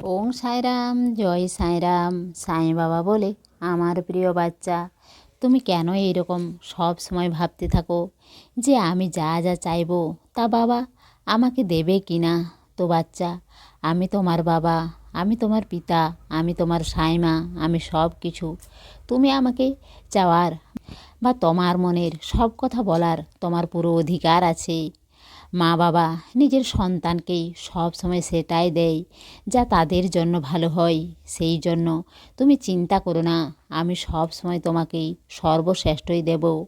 ওং সাইরাম, জয় সাইরাম, সাই বাবা বলে আমার প্রিয় বাচ্চা। তুমি কেন এইরকম সব সময় ভাবতে থাকো যে আমি যা যা চাইব তা বাবা আমাকে দেবে কি না? তো বাচ্চা, আমি তোমার বাবা, আমি তোমার পিতা, আমি তোমার সাইমা, আমি সব কিছু। তুমি আমাকে চাওয়ার বা তোমার মনের সব কথা বলার তোমার পুরো অধিকার আছে। মা বাবা নিজের সন্তানকেই সব সময় সেটাই দেয় যা তাদের জন্য ভালো হয়। সেই জন্য তুমি চিন্তা করো না, আমি সব সময় তোমাকেই সর্বশ্রেষ্ঠই দেব।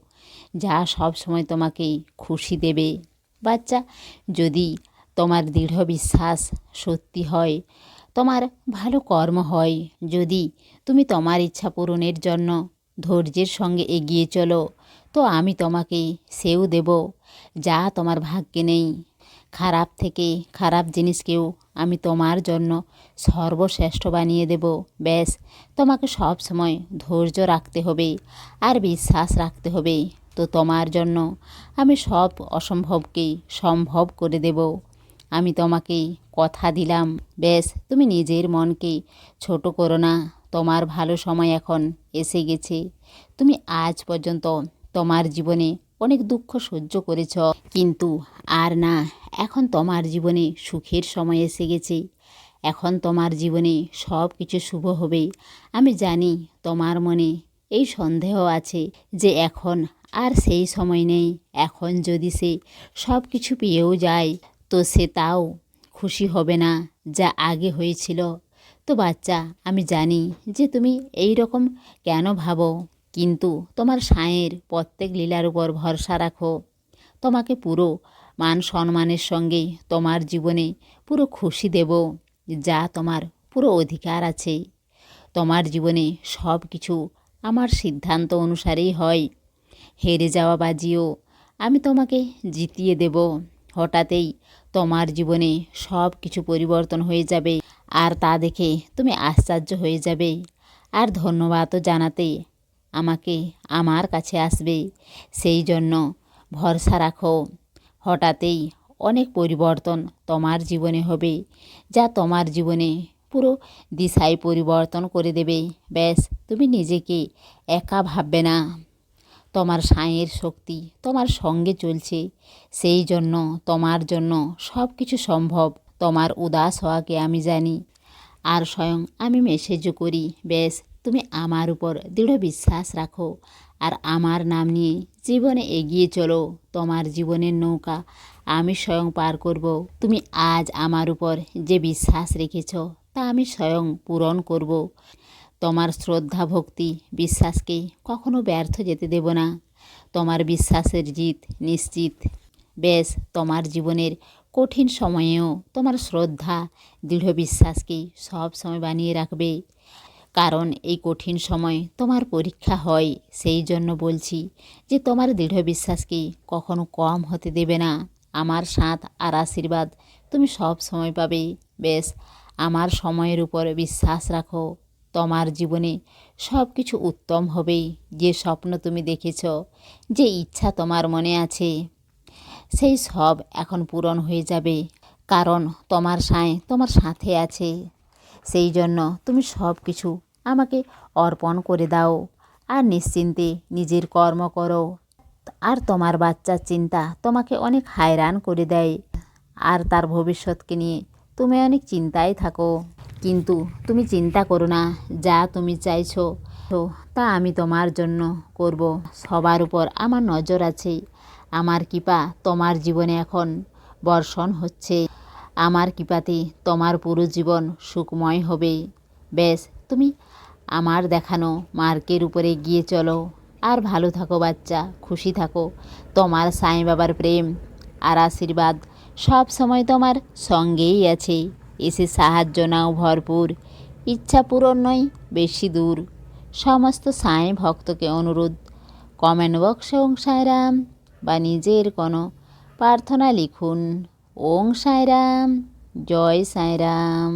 যা সব সময় তোমাকেই খুশি দেবে। বাচ্চা, যদি তোমার দৃঢ় বিশ্বাস সত্যি হয়, তোমার ভালো কর্ম হয়, যদি তুমি তোমার ইচ্ছা পূরণের জন্য ধৈর্যের সঙ্গে এগিয়ে চলো তো আমি তোমাকে সেও দেব, যা তোমার ভাগ্যে নেই। খারাপ থেকে খারাপ জিনিসকেও আমি তোমার জন্য সর্বশ্রেষ্ঠ বানিয়ে দেব। ব্যাস, তোমাকে সব সময় ধৈর্য রাখতে হবে আর বিশ্বাস রাখতে হবে। তো তোমার জন্য আমি সব অসম্ভবকেই সম্ভব করে দেব। আমি তোমাকে কথা দিলাম। ব্যাস, তুমি নিজের মনকে ছোট করো না। তোমার ভালো সময় এখন এসে গেছে। তুমি আজ পর্যন্ত তোমার জীবনে অনেক দুঃখ সহ্য করেছ। কিন্তু আর না, এখন তোমার জীবনে সুখের সময় এসে গেছে। এখন তোমার জীবনে সব কিছু শুভ হবে। আমি জানি তোমার মনে এই সন্দেহ আছে যে এখন আর সেই সময় নেই। এখন যদি সে সব কিছু পেয়েও যায়, তো সে তাও খুশি হবে না, যা আগে হয়েছিল। তো বাচ্চা, আমি জানি যে তুমি এই রকম কেন ভাবো? কিন্তু তোমার সায়ের প্রত্যেক লীলার উপর ভরসা রাখো। তোমাকে পুরো মান সম্মানের সঙ্গে তোমার জীবনে পুরো খুশি দেব, যা তোমার পুরো অধিকার আছে। তোমার জীবনে সব কিছু আমার সিদ্ধান্ত অনুসারেই হয়। হেরে যাওয়া বাজিও, আমি তোমাকে জিতিয়ে দেব। হঠাৎই তোমার জীবনে সব কিছু পরিবর্তন হয়ে যাবে, আর তা দেখে তুমি আশ্চর্য হয়ে যাবে। আর ধন্যবাদও জানাতে আমাকে আমার কাছে আসবে। সেই জন্য ভরসা রাখো। হঠাৎই অনেক পরিবর্তন তোমার জীবনে হবে, যা তোমার জীবনে পুরো দিশায় পরিবর্তন করে দেবে। ব্যাস, তুমি নিজেকে একা ভাববে না। তোমার সাঁয়ের শক্তি তোমার সঙ্গে চলছে। সেই জন্য, তোমার জন্য সব কিছু সম্ভব। তোমার উদাস হওয়াকে আমি জানি। আর স্বয়ং আমি মেসেজও করি। বেশ তুমি আমার উপর দৃঢ় বিশ্বাস রাখো আর আমার নাম নিয়ে জীবনে এগিয়ে চলো। তোমার জীবনের নৌকা আমি স্বয়ং পার করব। তুমি আজ আমার উপর যে বিশ্বাস রেখেছ, তা আমি স্বয়ং পূরণ করব। তোমার শ্রদ্ধা ভক্তি বিশ্বাসকে কখনো ব্যর্থ যেতে দেব না। তোমার বিশ্বাসের জিত নিশ্চিত। বেশ, তোমার জীবনের কঠিন সময়েও তোমার শ্রদ্ধা, দৃঢ় বিশ্বাসকেই সব সময় বানিয়ে রাখবে। কারণ এই কঠিন সময় তোমার পরীক্ষা হয়। সেই জন্য বলছি যে তোমার দৃঢ় বিশ্বাসকে কখনো কম হতে দেবে না। আমার সাথ আর আশীর্বাদ তুমি সব সময় পাবে। বেশ, আমার সময়ের উপর বিশ্বাস রাখো। তোমার জীবনে সব কিছু উত্তম হবেই। যে স্বপ্ন তুমি দেখেছ, যে ইচ্ছা তোমার মনে আছে, সেই সব এখন পূরণ হয়ে যাবে। কারণ তোমার সাঁয় তোমার সাথে আছে। সেই জন্য তুমি সব কিছু আমাকে অর্পণ করে দাও আর নিশ্চিন্তে নিজের কর্ম করো। আর তোমার বাচ্চার চিন্তা তোমাকে অনেক হায়রান করে দেয়। আর তার ভবিষ্যৎকে নিয়ে তুমি অনেক চিন্তায় থাকো। কিন্তু তুমি চিন্তা করো না, যা তুমি চাইছো, তা আমি তোমার জন্য করব। সবার উপর আমার নজর আছে। আমার কৃপা তোমার জীবনে এখন বর্ষণ হচ্ছে। আমার কৃপাতে তোমার পুরো জীবন সুখময় হবে বেশ, তুমি আমার দেখানো মার্কের উপরে গিয়ে চলো। আর ভালো থাকো বাচ্চা, খুশি থাকো। তোমার সাই বাবার প্রেম আর আশীর্বাদ সব সময় তোমার সঙ্গেই আছে। এসে সাহায্য নাও ভরপুর। ইচ্ছা পূরণ নয়, বেশি দূর। সমস্ত সাঁই ভক্তকে অনুরোধ। কমেন্ট বক্সে ওং সাঁয়রাম বা নিজের কোনো প্রার্থনা লিখুন। ওং সাঁয়রাম জয় সাঁয়রাম